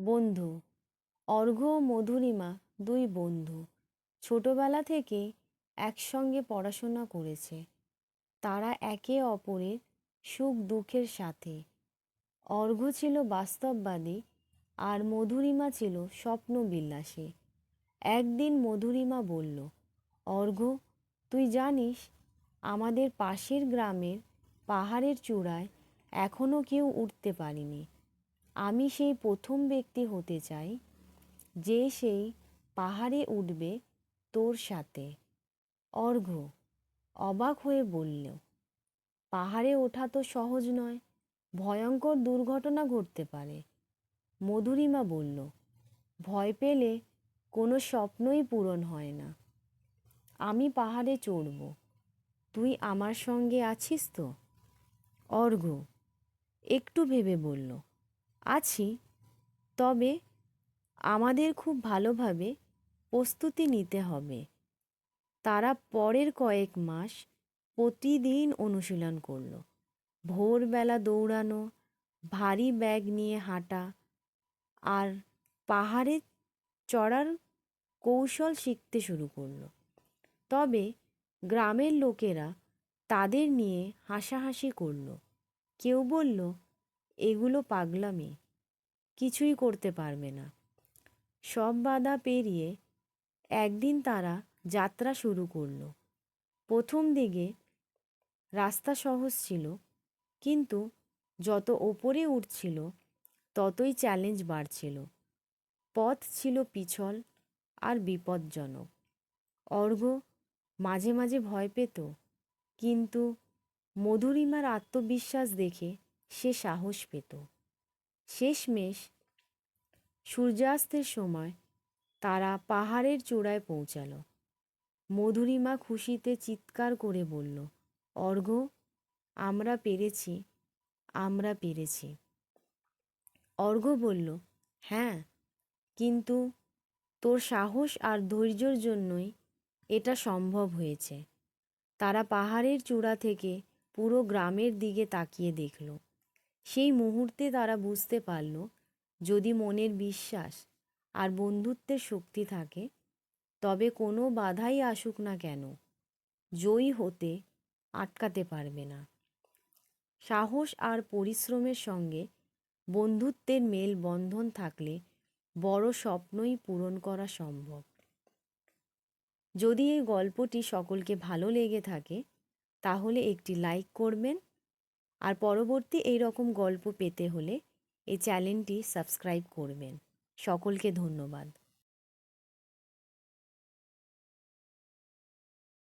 বন্ধু। অর্ঘ্য ও মধুরিমা দুই বন্ধু। ছোটবেলা থেকে একসঙ্গে পড়াশোনা করেছে। তারা একে অপরের সুখ দুঃখের সাথে। অর্ঘ্য ছিল বাস্তববাদী আর মধুরিমা ছিল স্বপ্নবিলাসী। একদিন মধুরিমা বলল, অর্ঘ্য, তুই জানিস, আমাদের পাশের গ্রামের পাহাড়ের চূড়ায় এখনও কেউ উঠতে পারেনি। আমি সেই প্রথম ব্যক্তি হতে চাই যে সেই পাহাড়ে উঠবে তোর সাথে। অর্ঘ্য অবাক হয়ে বলল, পাহাড়ে ওঠা তো সহজ নয়, ভয়ঙ্কর দুর্ঘটনা ঘটতে পারে। মধুরিমা বলল, ভয় পেলে কোনো স্বপ্নই পূরণ হয় না। আমি পাহাড়ে চড়ব, তুই আমার সঙ্গে আছিস তো? অর্ঘ্য একটু ভেবে বলল আছি, তবে আমাদের খুব ভালোভাবে প্রস্তুতি নিতে হবে। তারা পরের কয়েক মাস প্রতিদিন অনুশীলন করল। ভোরবেলা দৌড়ানো, ভারী ব্যাগ নিয়ে হাঁটা আর পাহাড়ে চড়ার কৌশল শিখতে শুরু করল। তবে গ্রামের লোকেরা তাদের নিয়ে হাসাহাসি করল। কেউ বলল এগুলো পাগলামি, কিছুই করতে পারবে না। সব বাধা পেরিয়ে একদিন তারা যাত্রা শুরু করল। প্রথম দিকে রাস্তা সহজ ছিল, কিন্তু যত ওপরে উঠছিল, ততই চ্যালেঞ্জ বাড়ছিল। পথ ছিল পিছল আর বিপজ্জনক। অর্ঘ্য মাঝে মাঝে ভয় পেত, কিন্তু মধুরিমার আত্মবিশ্বাস দেখে সে সাহস পেত। শেষমেশ সূর্যাস্তের সময় তারা পাহাড়ের চূড়ায় পৌঁছালো। মধুরিমা খুশিতে চিৎকার করে বলল, অর্ঘ্য, আমরা পেরেছি আমরা পেরেছি। অর্ঘ্য বলল হ্যাঁ কিন্তু তোর সাহস আর ধৈর্যর জন্যই এটা সম্ভব হয়েছে। তারা পাহাড়ের চূড়া থেকে পুরো গ্রামের দিকে তাকিয়ে দেখল। সেই মুহূর্তে তারা বুঝতে পারল, যদি মনের বিশ্বাস আর বন্ধুত্বের শক্তি থাকে, তবে কোনো বাধাই আসুক না কেন, জয়ী হতে আটকাতে পারবে না। সাহস আর পরিশ্রমের সঙ্গে বন্ধুত্বের মেল বন্ধন থাকলে বড় স্বপ্নই পূরণ করা সম্ভব। যদি এই গল্পটি সকলকে ভালো লেগে থাকে, তাহলে একটি লাইক করবেন আর পরবর্তী এই রকম গল্প পেতে হলে এই চ্যানেলটি সাবস্ক্রাইব করবেন। সকলকে ধন্যবাদ।